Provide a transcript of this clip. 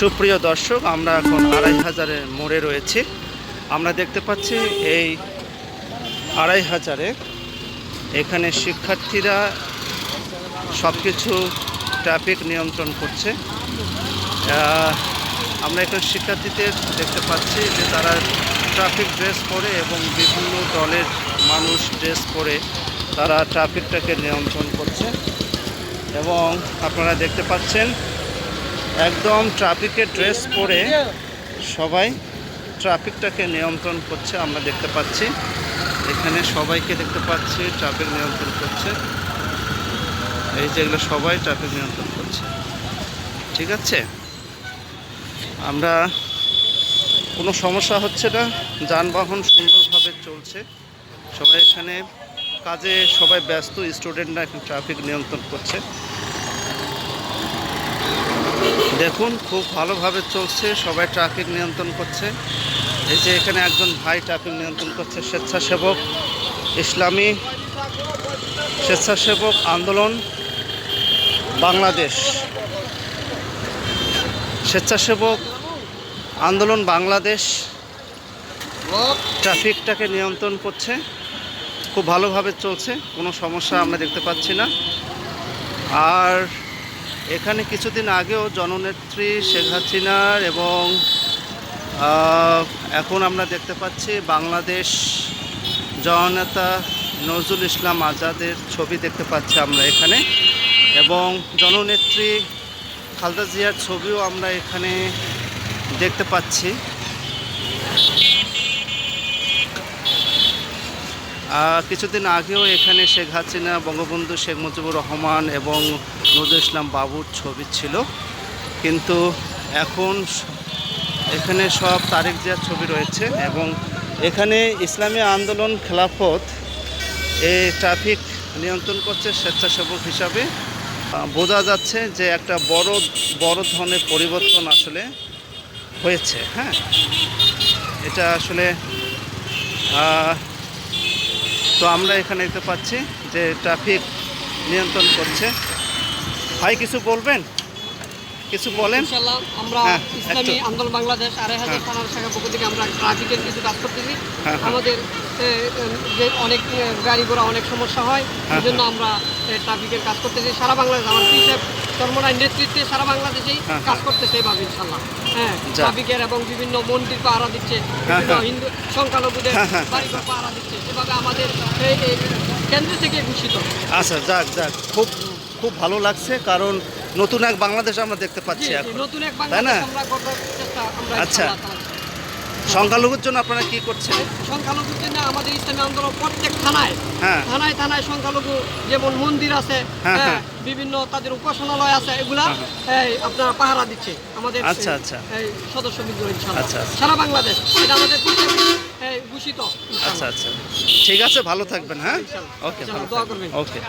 সুপ্রিয় দর্শক, আমরা এখন আড়াই হাজারের মোড়ে রয়েছি। আমরা দেখতে পাচ্ছি এই আড়াই হাজারে এখানে শিক্ষার্থীরা সব কিছু ট্রাফিক নিয়ন্ত্রণ করছে। আমরা এখানে শিক্ষার্থীদের দেখতে পাচ্ছি যে তারা ট্রাফিক ড্রেস পরে এবং বিভিন্ন দলের মানুষ ড্রেস পরে তারা ট্রাফিকটাকে নিয়ন্ত্রণ করছে। এবং আপনারা দেখতে পাচ্ছেন একদম ট্রাফিকের ড্রেস পরে সবাই ট্রাফিকটাকে নিয়ন্ত্রণ করছে, আমরা দেখতে পাচ্ছি। এখানে সবাইকে দেখতে পাচ্ছি ট্রাফিক নিয়ন্ত্রণ করছে। এই যে এগুলো সবাই ট্রাফিক নিয়ন্ত্রণ করছে। ঠিক আছে? আমরা কোনো সমস্যা হচ্ছে না, যানবাহন সুন্দরভাবে চলছে। সবাই এখানে কাজে সবাই ব্যস্ত স্টুডেন্টরা এখন ট্রাফিক নিয়ন্ত্রণ করছে। দেখুন, খুব ভালোভাবে চলছে, সবাই ট্রাফিক নিয়ন্ত্রণ করছে। এই যে এখানে একজন ভাই ট্রাফিক নিয়ন্ত্রণ করছে, স্বেচ্ছাসেবক, ইসলামী স্বেচ্ছাসেবক আন্দোলন, বাংলাদেশ। স্বেচ্ছাসেবক আন্দোলন, বাংলাদেশ ট্রাফিকটাকে নিয়ন্ত্রণ করছে। খুব ভালোভাবে চলছে, কোনো সমস্যা আমরা দেখতে পাচ্ছি না। আর এখানে কিছুদিন আগেও জননেত্রী শেখ হাসিনার এবং এখন আমরা দেখতে পাচ্ছি বাংলাদেশ জননেতা নজরুল ইসলাম আজাদের ছবি দেখতে পাচ্ছি আমরা এখানে। এবং জননেত্রী খালদা জিয়ার ছবিও আমরা এখানে দেখতে পাচ্ছি। কিছুদিন আগেও এখানে শেখ হাসিনা, বঙ্গবন্ধু শেখ মুজিবুর রহমান এবং নজরুল ইসলাম বাবুর ছবি ছিল। কিন্তু এখন এখানে সব তারেক জিয়ার ছবি রয়েছে এবং এখানে ইসলামী আন্দোলন খেলাফত এই ট্রাফিক নিয়ন্ত্রণ করছে স্বেচ্ছাসেবক হিসাবে। বোঝা যাচ্ছে যে একটা বড় বড় ধরনের পরিবর্তন আসলে হয়েছে হ্যাঁ? এটা আসলে তো আমরা এখানে দেখতে পাচ্ছি যে ট্রাফিক নিয়ন্ত্রণ করছে। ভাই কিছু বলবেন? কিছু বলেন? আমরা হ্যাঁ, ইসলামী আন্দোলন বাংলাদেশ আড়াই হাজার হ্যাঁ। থানার শাখার পক্ষ থেকে আমরা ট্রাফিকের কিছু কাজ করতেছি। হ্যাঁ, হ্যাঁ। আমাদের যে অনেক গাড়ি ঘোড়া অনেক সমস্যা হয় হ্যাঁ, এই জন্য আমরা ট্রাফিকের কাজ করতেছি। সারা বাংলাদেশ আমার পিসের চর্মনায় নেতৃত্বে সারা বাংলাদেশেই হ্যাঁ, কাজ করতেছে এভাবে ইনশাল্লাহ হ্যাঁ ট্রাফিকের এবং বিভিন্ন মন্দির পাহারা দিচ্ছে হ্যাঁ, হ্যাঁ। হিন্দু সংখ্যালঘুদের হ্যাঁ, হ্যাঁ, বাড়িঘর পাহারা দিচ্ছে। এভাবে আমাদের কেন্দ্র থেকে ঘোষিত। আচ্ছা যাক যাক। খুব খুব ভালো লাগছে কারণ নতুন এক বাংলাদেশ আমরা দেখতে পাচ্ছি এখন তাই না? আচ্ছা। সংখ্যালঘুর জন্য আপনারা কি করছেন সংখ্যালঘুর জন্য আমাদের ইসলামী আন্দোলন প্রত্যেক থানায় হ্যাঁ থানায় থানায় সংখ্যালঘু যেমন মন্দির আছে হ্যাঁ, হ্যাঁ, হ্যাঁ। বিভিন্ন তাদের উপাসনালয় আছে এগুলা আপনার পাহারা দিচ্ছে আমাদের আচ্ছা, আচ্ছা। সদস্য আচ্ছা, আচ্ছা। সারা বাংলাদেশ এটা আমাদের ঘোষিত আচ্ছা আচ্ছা ঠিক আছে ভালো থাকবেন হ্যাঁ ওকে দোয়া করবেন। ওকে